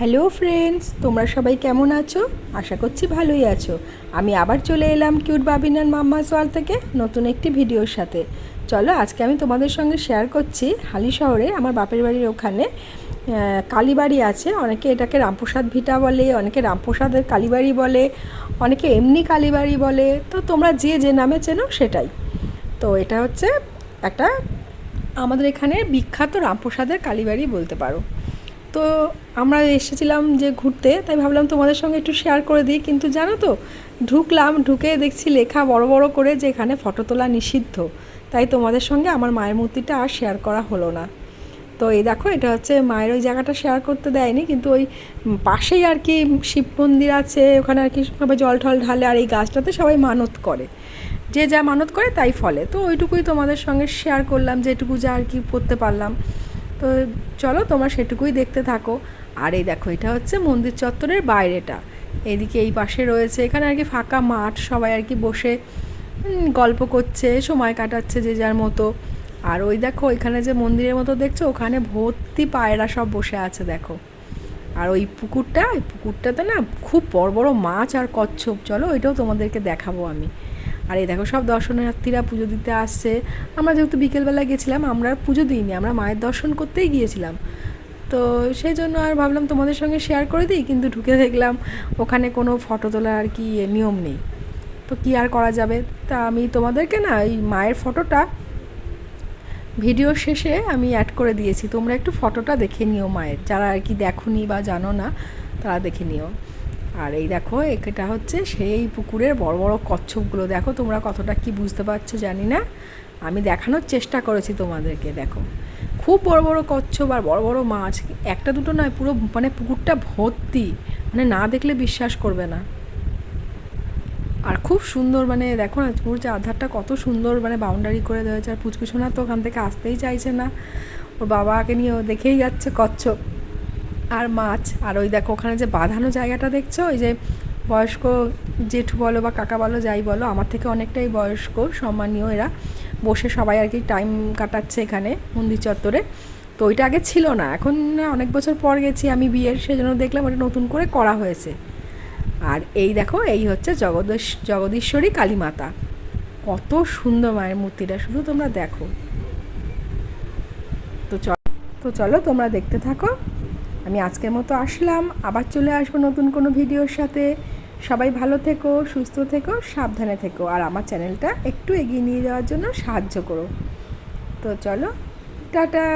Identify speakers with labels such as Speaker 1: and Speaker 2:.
Speaker 1: Hello friends, তোমরা সবাই কেমন আছো? আশা করছি ভালোই আছো। আমি আবার চলে এলাম কিউট বাবিনার মাম্মা সোয়াল থেকে নতুন একটি ভিডিওর সাথে। চলো, আজকে আমি তোমাদের সঙ্গে শেয়ার করছি হালি শহরে, আমার বাপের বাড়ির ওখানে। কালীবাড়ি আছে, অনেকে এটাকে রামপ্রসাদ ভিটা বলে, অনেকে রামপ্রসাদের কালীবাড়ি বলে, অনেকে এমনি কালীবাড়ি বলে। তো তোমরা যে যে নামে চেনো সেটাই। তো এটা হচ্ছে একটা আমাদের এখানে বিখ্যাত রামপ্রসাদের কালীবাড়ি বলতে পারো। তো আমরা এসেছিলাম যে ঘুরতে, তাই ভাবলাম তোমাদের সঙ্গে একটু শেয়ার করে দিই। কিন্তু জানো তো, ঢুকলাম, ঢুকে দেখছি লেখা বড় বড় করে যে এখানে ফটো তোলা নিষিদ্ধ। তাই তোমাদের সঙ্গে আমার মায়ের মূর্তিটা আর শেয়ার করা হলো না। তো এই দেখো, এটা হচ্ছে মায়ের ওই জায়গাটা শেয়ার করতে দেয়নি, কিন্তু ওই পাশেই আর কি শিব মন্দির আছে, ওখানে আর কি সবাই জল টল ঢালে আর এই গাছটাতে সবাই মানত করে। যে যা মানত করে তাই ফলে। তো ওইটুকুই তোমাদের সঙ্গে শেয়ার করলাম, যেটুকু যা আর কি করতে পারলাম। তো চলো তোমরা সেটুকুই দেখতে থাকো। আর এই দেখো, এটা হচ্ছে মন্দির চত্বরের বাইরেটা। এদিকে এই পাশে রয়েছে, এখানে আর কি ফাঁকা মাঠ, সবাই আর কি বসে গল্প করছে, সময় কাটাচ্ছে যে যার মতো। আর ওই দেখো এখানে যে মন্দিরের মতো দেখছ, ওখানে ভর্তি পায়রা সব বসে আছে, দেখো। আর ওই পুকুরটা পুকুরটাতে না খুব বড় বড় মাছ আর কচ্ছপ। চলো ওইটাও তোমাদেরকে দেখাবো আমি। আর এই দেখো, সব দর্শনার্থীরা পুজো দিতে আসছে। আমরা যেহেতু বিকেলবেলা গেছিলাম, আমরা পুজো দিইনি, আমরা মায়ের দর্শন করতেই গিয়েছিলাম। তো সেই জন্য আর ভাবলাম তোমাদের সঙ্গে শেয়ার করে দিই, কিন্তু ঢুকে দেখলাম ওখানে কোনো ফটো তোলার আর কি নিয়ম নেই। তো কি আর করা যাবে? তা আমি তোমাদেরকে না এই মায়ের ফটোটা ভিডিও শেষে আমি অ্যাড করে দিয়েছি। তোমরা একটু ফটোটা দেখে নিও মায়ের। যারা আর কি দেখোনি বা জানো না, তারা দেখে নিও। আর এই দেখো এটা হচ্ছে সেই পুকুরের বড় বড় কচ্ছপগুলো। দেখো তোমরা কতটা কি বুঝতে পারছ জানি না। আমি দেখানোর চেষ্টা করেছি তোমাদেরকে, দেখো। খুব বড় বড় কচ্ছপ আর বড় বড় মাছ। একটা দুটো নয়, পুরো মানে পুকুরটা ভর্তি। মানে না দেখলে বিশ্বাস করবে না। আর খুব সুন্দর মানে দেখো না পুরো যে আধারটা কত সুন্দর মানে বাউন্ডারি করে দেওয়া হয়েছে আর পুচকুসোনা তো ওখান থেকে আসতেই চাইছে না। ওর বাবাকে নিয়ে ও দেখেই যাচ্ছে কচ্ছপ। আর মাছ, আর ওই দেখো ওখানে যে বাঁধানো জায়গাটা দেখছ? ওই যে বয়স্ক জেঠু বলো বা কাকা বলো, যাই বলো, আমার থেকে অনেকটাই বয়স্ক, সম্মানীয় এরা। বসে সবাই আর কি টাইম কাটাচ্ছে এখানে মন্দির চত্বরে। তো ওইটা আগে ছিল না, এখন অনেক বছর পর গেছি আমি বিয়ের সেজন্য দেখলাম ওটা নতুন করে করা হয়েছে। আর এই দেখো, এই হচ্ছে জগদেশ, জগদীশ্বরী কালীমাতা। কত সুন্দর মায়ের মূর্তিটা, শুধু তোমরা দেখো। তো চলো তো চলো তোমরা দেখতে থাকো। আমি আজকের মতো আসলাম। আবার চলে আসব নতুন কোনো ভিডিওর সাথে। সবাই ভালো থেকো, সুস্থ থেকো, সাবধানে থেকো। আর আমার চ্যানেলটা একটু এগিয়ে নিয়ে যাওয়ার জন্য সাহায্য করো। তো চলো, টাটা!